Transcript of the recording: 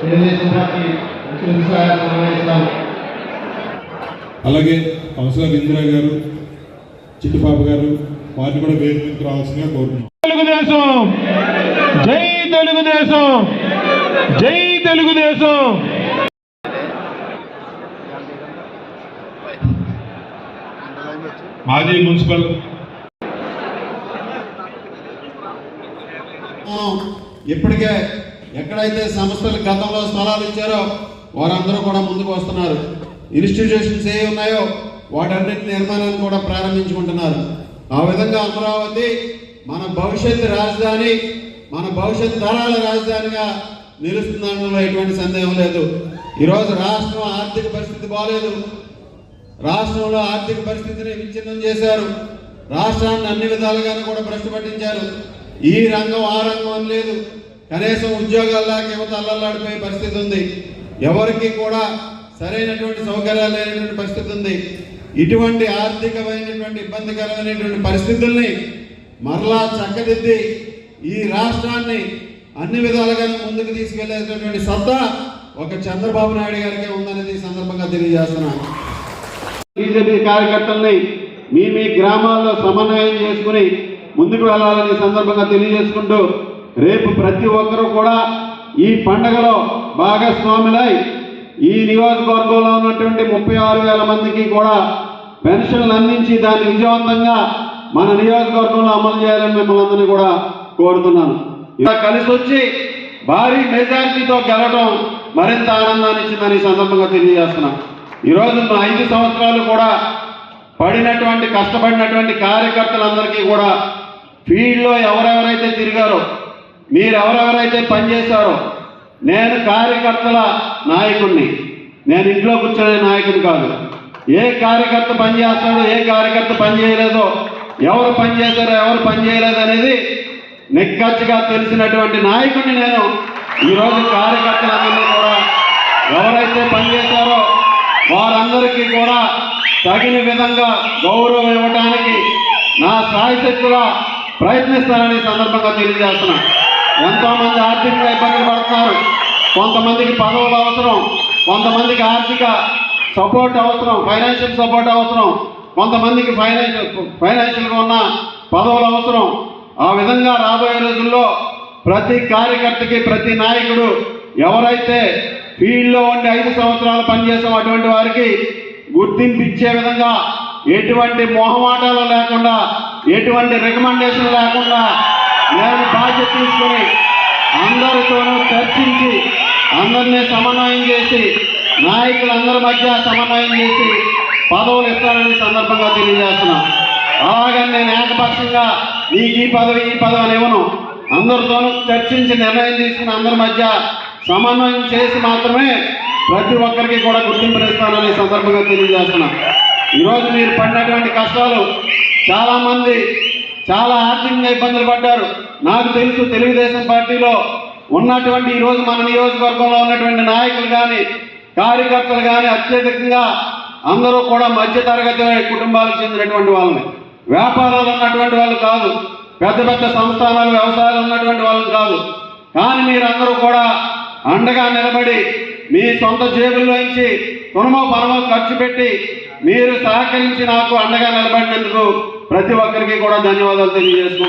Telugu Desam party అలాగే councillor Indira గారు చిట్టుపాప గారు వారిని కూడా వేరు మీదకి రావాల్సిందిగా కోరుతున్నాం. తెలుగుదేశం! జై తెలుగుదేశం! జై తెలుగుదేశం! మాజీ మున్సిపల్ ఇప్పటికే ఎక్కడైతే సంస్థలు గతంలో స్థలాలు ఇచ్చారో వారందరూ కూడా ముందుకు వస్తున్నారు. ఇన్స్టిట్యూషన్స్ ఏ ఉన్నాయో వాటన్నిటి నిర్మాణాన్ని కూడా ప్రారంభించుకుంటున్నారు. ఆ విధంగా అమరావతి మన భవిష్యత్తు రాజధాని మన భవిష్యత్ తరాల రాజధానిగా నిలుస్తుందనడంలో ఎటువంటి సందేహం లేదు. ఈరోజు రాష్ట్రం ఆర్థిక పరిస్థితి బాగోలేదు రాష్ట్రంలో ఆర్థిక పరిస్థితిని విచ్ఛిన్నం చేశారు. రాష్ట్రాన్ని అన్ని విధాలుగాను కూడా భ్రష్టు పట్టించారు. ఈ రంగం ఆ రంగం అని లేదు. కనీసం ఉద్యోగాల్లాగా యువత అల్లల్లాడిపోయే పరిస్థితి ఉంది. ఎవరికి కూడా సరైనటువంటి సౌకర్యాలు లేనటువంటి పరిస్థితి ఉంది. ఇటువంటి ఆర్థికమైనటువంటి ఇబ్బందికరమైనటువంటి పరిస్థితుల్ని మరలా చక్కదిద్ది ఈ రాష్ట్రాన్ని అన్ని విధాలుగా ముందుకు తీసుకెళ్ళేటటువంటి సత్తా ఒక చంద్రబాబు నాయుడు గారికే ఉందనేది సందర్భంగా తెలియజేస్తున్నాను బీజేపీ కార్యకర్తల్ని మీ మీ గ్రామాల్లో సమన్వయం చేసుకుని ముందుకు వెళ్ళాలని సందర్భంగా తెలియజేసుకుంటూ రేపు ప్రతి ఒక్కరూ కూడా ఈ పండగలో భాగస్వాములై ఈ నియోజకవర్గంలో ఉన్నటువంటి ముప్పై ఆరు వేల మందికి కూడా పెన్షన్లు అందించి దాన్ని విజయవంతంగా మన నియోజకవర్గంలో అమలు చేయాలని మిమ్మల్ని అందరినీ కూడా కోరుతున్నాను. ఇలా కలిసి వచ్చి భారీ మెజార్టీతో గెలవడం మరింత ఆనందాన్ని ఇచ్చిందని ఈ సందర్భంగా తెలియజేస్తున్నాం. ఈరోజు మా ఐదు సంవత్సరాలు కూడా పడినటువంటి కష్టపడినటువంటి కార్యకర్తలందరికీ కూడా ఫీల్డ్లో ఎవరెవరైతే తిరిగారో మీరు ఎవరెవరైతే పనిచేశారో నేను కార్యకర్తల నాయకుడిని నేను ఇంట్లో కూర్చునే నాయకుడు కాదు. ఏ కార్యకర్త పనిచేస్తాడో ఏ కార్యకర్త పనిచేయలేదో ఎవరు పని చేశారో ఎవరు పనిచేయలేదు అనేది నిక్కచ్చిగా తెలిసినటువంటి నాయకుడిని నేను ఈరోజు కార్యకర్తలందరినీ కూడా ఎవరైతే పనిచేశారో వారందరికీ కూడా తగిన విధంగా గౌరవం ఇవ్వడానికి నా సాయశక్తులా ప్రయత్నిస్తానని సందర్భంగా తెలియజేస్తున్నా ఎంతో మంది ఆర్థికంగా ఇబ్బందులు పడుతున్నారు. కొంతమందికి పదవులు అవసరం. కొంతమందికి ఆర్థిక సపోర్ట్ అవసరం. ఫైనాన్షియల్ సపోర్ట్ అవసరం. కొంతమందికి ఫైనాన్షియల్ ఫైనాన్షియల్గా ఉన్న పదవులు అవసరం. ఆ విధంగా రాబోయే రోజుల్లో ప్రతి కార్యకర్తకి ప్రతి నాయకుడు ఎవరైతే ఫీల్డ్లో ఉండి ఐదు సంవత్సరాలు పనిచేసాం అటువంటి వారికి గుర్తింపు ఇచ్చే విధంగా ఎటువంటి మొహమాటాలు లేకుండా ఎటువంటి రికమెండేషన్ లేకుండా నేను తీసుకుని అందరితోనూ చర్చించి అందరినీ సమన్వయం చేసి నాయకులందరి మధ్య సమన్వయం చేసి పదవులు ఇస్తారని సందర్భంగా తెలియజేస్తున్నాం. అలాగని నేను ఏకపక్షంగా నీకు ఈ పదవి ఈ పదవి అని ఇవ్వను. అందరితోనూ చర్చించి నిర్ణయం తీసుకుని అందరి మధ్య సమన్వయం చేసి మాత్రమే ప్రతి ఒక్కరికి కూడా గుర్తింపునిస్తానని సందర్భంగా తెలియజేస్తున్నాం. ఈరోజు మీరు పడినటువంటి కష్టాలు చాలామంది చాలా ఆర్థికంగా ఇబ్బందులు పడ్డారు. నాకు తెలుసు తెలుగుదేశం పార్టీలో ఉన్నటువంటి ఈరోజు మన నియోజకవర్గంలో ఉన్నటువంటి నాయకులు కానీ కార్యకర్తలు కానీ అత్యధికంగా అందరూ కూడా మధ్యతరగతి కుటుంబాలకు చెందినటువంటి వాళ్ళని. వ్యాపారాలు ఉన్నటువంటి వాళ్ళు కాదు. పెద్ద పెద్ద సంస్థానాలు వ్యవసాయాలు ఉన్నటువంటి వాళ్ళు కాదు. కానీ మీరందరూ కూడా అండగా నిలబడి మీ సొంత జేబుల్లోంచి తునమో పరమో ఖర్చు పెట్టి మీరు సహకరించి నాకు అండగా నిలబడినందుకు ప్రతి ఒక్కరికి కూడా ధన్యవాదాలు తెలియజేసుకుంటున్నాను.